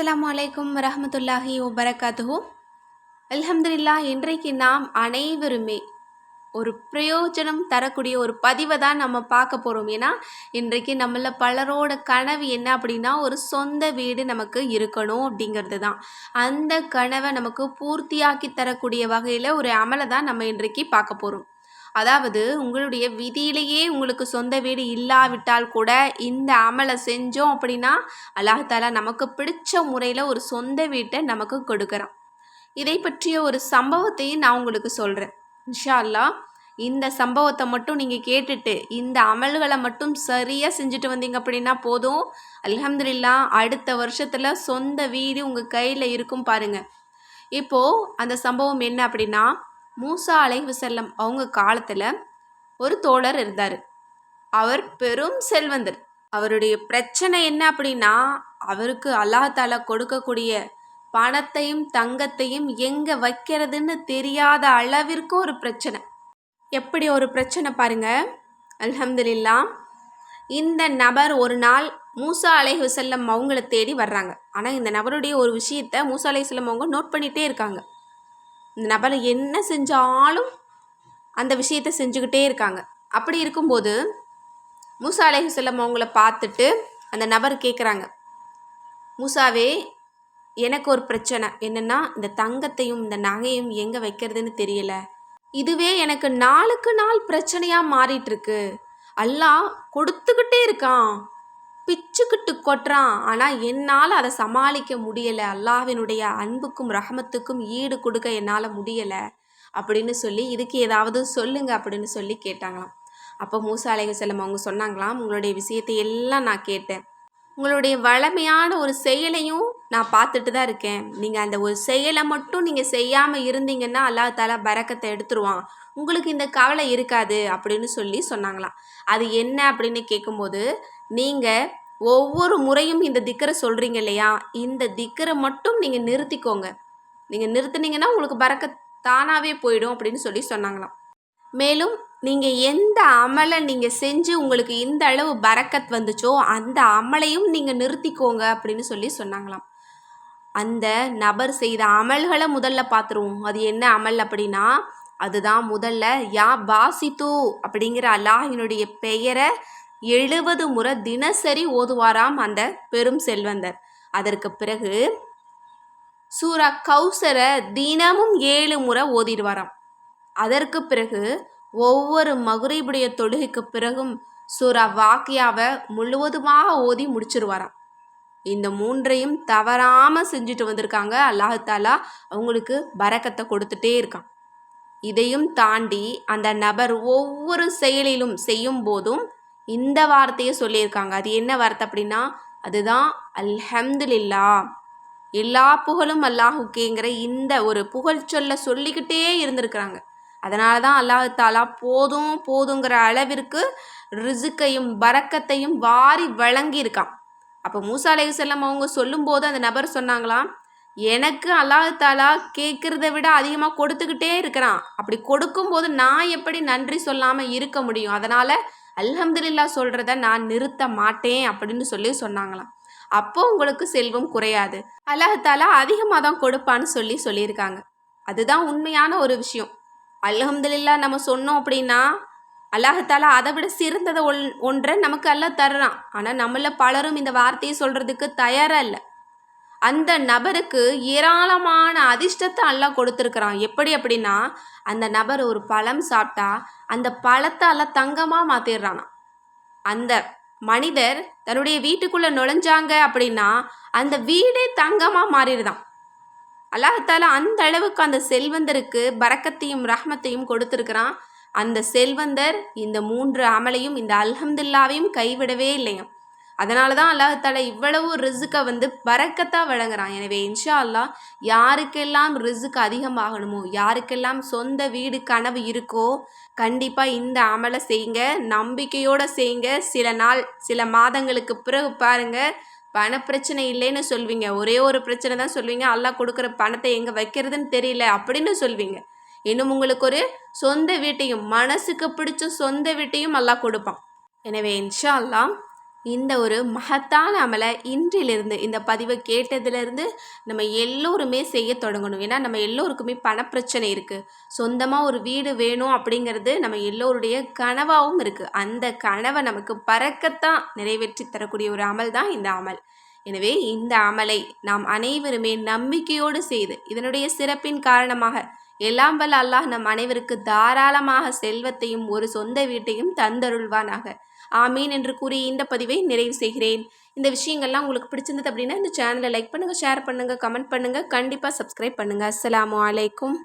அஸ்லாம் வலைக்கும் வரமத்துல்லாஹி வபரகாத்துஹு. அல்ஹம்துல்லா இன்றைக்கு நாம் அனைவருமே ஒரு பிரயோஜனம் தரக்கூடிய ஒரு பதிவை தான் நம்ம பார்க்க போகிறோம் ஏன்னா இன்றைக்கு நம்மள பலரோட கனவு என்ன அப்படின்னா ஒரு சொந்த வீடு நமக்கு இருக்கணும் அப்படிங்கிறது தான். அந்த கனவை நமக்கு பூர்த்தியாக்கி தரக்கூடிய வகையில் ஒரு அமலை தான் நம்ம இன்றைக்கு பார்க்க போகிறோம் அதாவது உங்களுடைய விதியிலேயே உங்களுக்கு சொந்த வீடு இல்லாவிட்டால் கூட இந்த அமலை செஞ்சோம் அப்படின்னா அல்லாஹாலா நமக்கு பிடிச்ச முறையில் ஒரு சொந்த வீட்டை நமக்கு கொடுக்குறான். இதை பற்றிய ஒரு சம்பவத்தையும் நான் உங்களுக்கு சொல்கிறேன் இன்ஷா அல்லாஹ் இந்த சம்பவத்தை மட்டும் நீங்கள் கேட்டுட்டு இந்த அமல்களை மட்டும் சரியாக செஞ்சுட்டு வந்தீங்க அப்படின்னா போதும். அலமதுல்லா அடுத்த வருஷத்தில் சொந்த வீடு உங்கள் கையில் இருக்கும் பாருங்கள் இப்போது அந்த சம்பவம் என்ன அப்படின்னா மூசா அலைவு செல்லம் அவங்க காலத்தில் ஒரு தோழர் இருந்தார். அவர் பெரும் செல்வந்தர். அவருடைய பிரச்சனை என்ன அப்படின்னா அவருக்கு அல்லாஹால கொடுக்கக்கூடிய பணத்தையும் தங்கத்தையும் எங்கே வைக்கிறதுன்னு தெரியாத அளவிற்கு ஒரு பிரச்சனை. எப்படி ஒரு பிரச்சனை பாருங்க. அல்ஹம்துலில்லா இந்த நபர் ஒரு நாள் மூசா அலைஹி செல்லம் அவங்கள தேடி வர்றாங்க. ஆனால் இந்த நபருடைய ஒரு விஷயத்த மூசா அலைஹி செல்லம் அவங்க நோட் பண்ணிகிட்டே இருக்காங்க. இந்த நபர் என்ன செஞ்சாலும் அந்த விஷயத்தை செஞ்சுக்கிட்டே இருக்காங்க. அப்படி இருக்கும்போது மூசா அலைஹி வஸல்லம் அவங்கள பார்த்துட்டு அந்த நபர் கேட்குறாங்க மூசாவே எனக்கு ஒரு பிரச்சனை. என்னென்னா இந்த தங்கத்தையும் இந்த நகையும் எங்கே வைக்கிறதுன்னு தெரியல. இதுவே எனக்கு நாளுக்கு நாள் பிரச்சனையாக மாறிட்டுருக்கு அல்லா அல்லாஹ் கொடுத்துக்கிட்டே இருக்கான். பிச்சுக்கிட்டு கொட்டுறான். ஆனால் என்னால் அதை சமாளிக்க முடியலை. அல்லாவினுடைய அன்புக்கும் ரஹமத்துக்கும் ஈடு கொடுக்க என்னால் முடியலை அப்படின்னு சொல்லி இதுக்கு ஏதாவது சொல்லுங்க அப்படின்னு சொல்லி கேட்டாங்களாம். அப்போ மூசா அலைஹி செல்லம் அவங்க சொன்னாங்களாம் உங்களுடைய விஷயத்தை எல்லாம் நான் கேட்டேன். உங்களுடைய வளமையான ஒரு செயலையும் நான் பார்த்துட்டு தான் இருக்கேன். நீங்கள் அந்த ஒரு செயலை மட்டும் நீங்கள் செய்யாமல் இருந்தீங்கன்னா அல்லாஹ் தாலா பறக்கத்தை எடுத்துருவான். உங்களுக்கு இந்த கவலை இருக்காது அப்படின்னு சொல்லி சொன்னாங்களாம். அது என்ன அப்படின்னு கேட்கும்போது நீங்கள் ஒவ்வொரு முறையும் இந்த திக்கரை சொல்கிறீங்க இல்லையா? இந்த திக்கரை மட்டும் நீங்கள் நிறுத்திக்கோங்க. நீங்கள் நிறுத்துனீங்கன்னா உங்களுக்கு பறக்க தானாகவே போயிடும் அப்படின்னு சொல்லி சொன்னாங்களாம். மேலும் நீங்கள் எந்த அமலை நீங்கள் செஞ்சு உங்களுக்கு இந்த அளவு பறக்கத் வந்துச்சோ அந்த அமலையும் நீங்கள் நிறுத்திக்கோங்க அப்படின்னு சொல்லி சொன்னாங்களாம். அந்த நபர் செய்த அமல்களை முதல்ல பார்த்துருவோம். அது என்ன அமல் அப்படின்னா அதுதான் முதல்ல யா பாசித்து அப்படிங்கிற அல்லாஹினுடைய பெயரை எழுபது முறை தினசரி ஓதுவாராம் அந்த பெரும் செல்வந்தர். அதற்கு பிறகு சூரா கௌசரை தினமும் ஏழு முறை ஓதிடுவாராம். அதற்கு பிறகு ஒவ்வொரு மகுரீபுடைய தொழுகைக்கு பிறகும் சூரா வாக்கியாவை முழுவதுமாக ஓதி முடிச்சிருவாராம். இந்த மூன்றையும் தவறாமல் செஞ்சுட்டு வந்திருக்காங்க. அல்லாஹாலா அவங்களுக்கு பறக்கத்தை கொடுத்துட்டே இருக்கான். இதையும் தாண்டி அந்த நபர் ஒவ்வொரு செயலிலும் செய்யும் போதும் இந்த வார்த்தையை சொல்லியிருக்காங்க. அது என்ன வார்த்தை அப்படின்னா அதுதான் அல்ஹம்துலில்லா. எல்லா புகழும் அல்லாஹுக்கேங்கிற இந்த ஒரு புகழ் சொல்ல சொல்லிக்கிட்டே இருந்திருக்கிறாங்க. அதனால தான் அல்லாஹாலா போதும் போதுங்கிற அளவிற்கு ரிசுக்கையும் பறக்கத்தையும் வாரி வழங்கியிருக்கான். அப்போ மூசா அலைஹி செல்லம் அவங்க சொல்லும்போது அந்த நபர் சொன்னாங்களாம் எனக்கு அல்லாஹாலா கேட்குறத விட அதிகமாக கொடுத்துக்கிட்டே இருக்கிறான். அப்படி கொடுக்கும்போது நான் எப்படி நன்றி சொல்லாமல் இருக்க முடியும்? அதனால் அல்ஹம்துலில்லா சொல்கிறத நான் நிறுத்த மாட்டேன் அப்படின்னு சொல்லி சொன்னாங்களாம். அப்போ உங்களுக்கு செல்வம் குறையாது. அல்லாஹாலா அதிகமாக தான் கொடுப்பான்னு சொல்லி சொல்லியிருக்காங்க. அதுதான் உண்மையான ஒரு விஷயம். அல்ஹம்துலில்லா நம்ம சொன்னோம் அப்படின்னா அல்லாஹாலா அதை விட சிறந்ததை ஒன் ஒன்றை நமக்கு எல்லாம் தர்றான். ஆனால் நம்மள பலரும் இந்த வார்த்தையை சொல்கிறதுக்கு தயாராக இல்லை அந்த நபருக்கு ஏராளமான அதிர்ஷ்டத்தை எல்லாம் கொடுத்துருக்குறான். எப்படி அப்படின்னா அந்த நபர் ஒரு பழம் சாப்பிட்டா அந்த பழத்தை எல்லாம் தங்கமாக மாற்றிடுறானா அந்த மனிதர் தன்னுடைய வீட்டுக்குள்ளே நுழைஞ்சாங்க அப்படின்னா அந்த வீடே தங்கமாக மாறிடுதான் அல்லாஹால அந்த அளவுக்கு அந்த செல்வந்தருக்கு பறக்கத்தையும் ரஹ்மத்தையும் கொடுத்துருக்குறான். அந்த செல்வந்தர் இந்த மூன்று அமலையும் இந்த அல்ஹம்துல்லாவையும் கைவிடவே இல்லைங்க. அதனால தான் அல்லாஹால இவ்வளவு ரிசுக்கை வந்து பறக்கத்தான் வழங்குறான். எனவே இன்ஷா அல்லாஹ் யாருக்கெல்லாம் ரிசுக்கு அதிகமாகணுமோ யாருக்கெல்லாம் சொந்த வீடு கனவு இருக்கோ கண்டிப்பாக இந்த அமலை செய்யுங்க நம்பிக்கையோடு செய்யுங்க சில நாள் சில மாதங்களுக்கு பிறகு பாருங்கள் பண பிரச்சனை இல்லைன்னு சொல்வீங்க. ஒரே ஒரு பிரச்சனை தான் சொல்வீங்க. அல்லாஹ் கொடுக்குற பணத்தை எங்கே வைக்கிறதுன்னு தெரியல அப்படின்னு சொல்வீங்க. இன்னும் உங்களுக்கு ஒரு சொந்த வீட்டையும் மனசுக்கு பிடிச்ச சொந்த வீட்டையும் எல்லாம் கொடுப்பான். எனவே இன்ஷா அல்லாஹ் இந்த ஒரு மகத்தான அமலை இன்றிலிருந்து இந்த பதிவை கேட்டதுலேருந்து நம்ம எல்லோருமே செய்ய தொடங்கணும். ஏன்னா நம்ம எல்லோருக்குமே பணப்பிரச்சனை இருக்குது சொந்தமாக ஒரு வீடு வேணும் அப்படிங்கிறது நம்ம எல்லோருடைய கனவாகவும் இருக்குது அந்த கனவை நமக்கு பறக்கத்தான் நிறைவேற்றி தரக்கூடிய ஒரு அமல் தான் இந்த அமல். எனவே இந்த அமலை நாம் அனைவருமே நம்பிக்கையோடு செய்து இதனுடைய சிறப்பின் காரணமாக எல்லாம் வல்ல அல்லாஹ் நம் அனைவருக்கு தாராளமாக செல்வத்தையும் ஒரு சொந்த வீட்டையும் தந்தருள்வானாக. ஆமீன் என்று கூறி இந்த பதிவை நிறைவு செய்கிறேன். இந்த விஷயங்கள்லாம் உங்களுக்கு பிடிச்சிருந்தது அப்படின்னா இந்த சேனலை லைக் பண்ணுங்கள் ஷேர் பண்ணுங்கள் கமெண்ட் பண்ணுங்கள் கண்டிப்பாக சப்ஸ்கிரைப் பண்ணுங்கள் அஸ்லாம் அலைக்கும்.